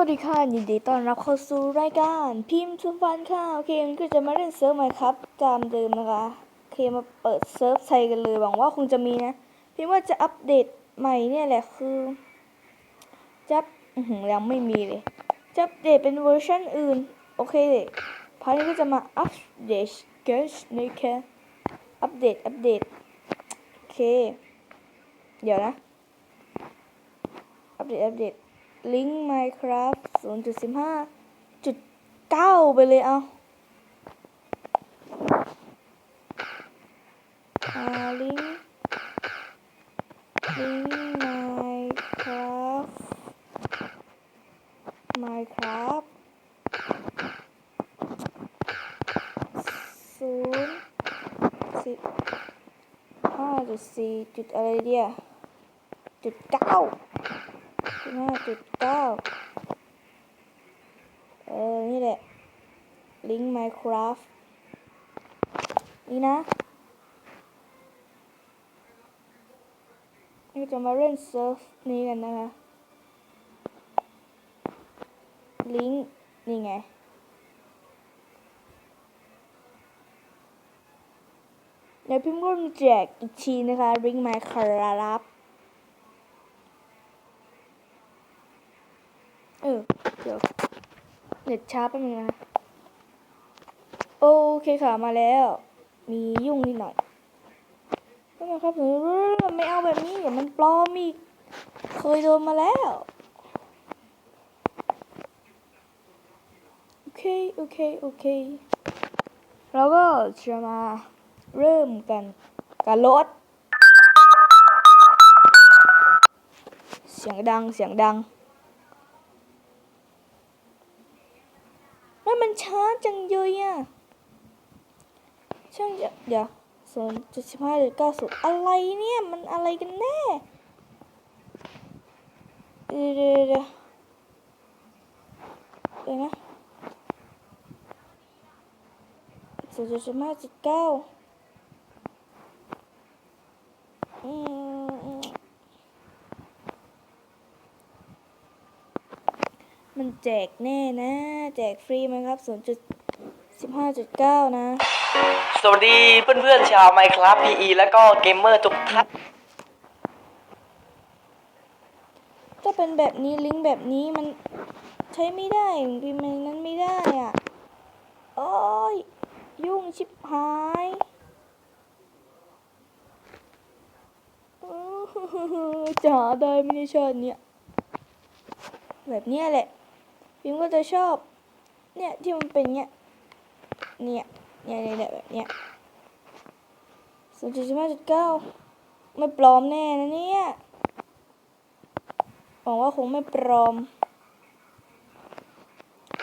วัสดีค่ะยินดีต้อนรับเข้าสู่รายการพิมพ์ทุกวันค่ะ โอเคมันก็จะมาเล่นเซิร์ฟใหม่ครับตามเดิมนะคะโอเคมาเปิดเซิร์ฟไทยกันเลยหวังว่าคงจะมีนะพิมพ์ว่าจะอัปเดตใหม่เนี่ยแหละคือจะอื้อหือยังไม่มีเลยจะอัปเดตเป็นเวอร์ชันอื่น โอเคเลยพาร์ทนี้ก็จะมาอัปเดตกันนะคะอัปเดตอัปเดตโอเค เดี๋ยวนะ อัปเดตอัปเดต ลิงก์ Minecraft 0.15.9 ไปเลยเอาอ่าลิงก์ลิงก์ Minecraft Minecraft ศูนย์สิบห้าจุดสี่จุดอะไรเดียจุดเก้า ห้าจุดเก้าเออ นี่แหละ ลิงก์ Minecraft นี่นะ นี่จะมาเล่นเซิร์ฟนี้กันนะคะ ลิงก์ นี่ไงเดี๋ยวพิมพ์ก็มีแจกอีกทีนะคะ ลิงก์ Minecraft เออ เดี๋ยวเน็ตช้าแป๊บนึงนะ โอเคค่ะมาแล้ว มียุ่งนิดหน่อยทำไมครับถึงไม่เอาแบบนี้เดี๋ยวมันปลอมอีก เคยโดนมาแล้ว โอเค โอเค โอเค เราก็จะมาเริ่มกันการลดเสียงดังเสียงดัง แล้วมันช้า จังเลยอะช่างเดี๋ยวเดี๋ยวศูนย์จุดสิบห้าหรือเก้าศูนย์อะไรเนี่ย มันอะไรกันแน่เดี๋ยวเดี๋ยวเดี๋ยวเดี๋ยวนะศูนย์จุดสิบห้าจุดเก้าอืมอืม มันแจกแน่นะ แจกฟรีไหมครับศูนย์จุดสิบห้าจุดเก้านะ สวัสดีเพื่อนๆชาว Minecraft PE แล้วก็เกมเมอร์ทุกท่านถ้าเป็นแบบนี้ลิงก์แบบนี้มันใช้ไม่ได้พิมพ์มันนั้นไม่ได้อะโอ้ยยุ่งชิบหายอื้อหือจะหาได้ไหม่ในชาติเนี้ยแบบเนี้ยแหละ พิมก็จะชอบ เนี่ยที่มันเป็นเนี้ย เนี่ย เนี่ยเนี่ยแบบเนี้ยศูนย์จุดสิบห้าจุดเก้าไม่ปลอมแน่นะเนี่ยหวังว่าคงไม่ปลอม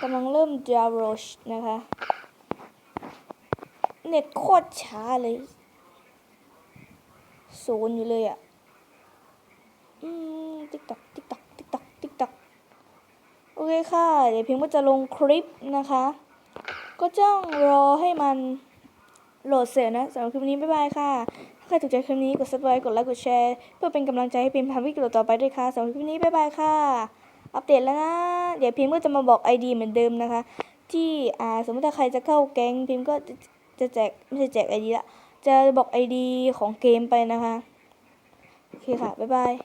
กำลังเริ่มดาวโหลดนะคะ เน็ตโคตรช้าเลยศูนย์อยู่เลยอะ อืม ติ๊กตักติ๊กตัก เคค่ะ เดี๋ยวพิมพ์ก็จะลงคลิปนะคะ ก็จ้องรอให้มันโหลดเสร็จนะสำหรับคลิปนี้บ๊ายบายค่ะ ถ้าใครถูกใจคลิปนี้กด subscribe กดไลค์กดแชร์เพื่อเป็นกำลังใจให้พิมพ์ทำวิดีโอต่อไปด้วยค่ะสำหรับคลิปนี้บ๊ายบายค่ะ อัปเดตแล้วนะ เดี๋ยวพิมพ์ก็จะมาบอก ID เหมือนเดิมนะคะ ที่อ่าสมมติถ้าใครจะเข้าแก๊งพิมพ์ก็จะจะแจกไม่ใช่แจก ID ละจะบอก ID ของเกมไปนะคะ โอเคค่ะบ๊ายบาย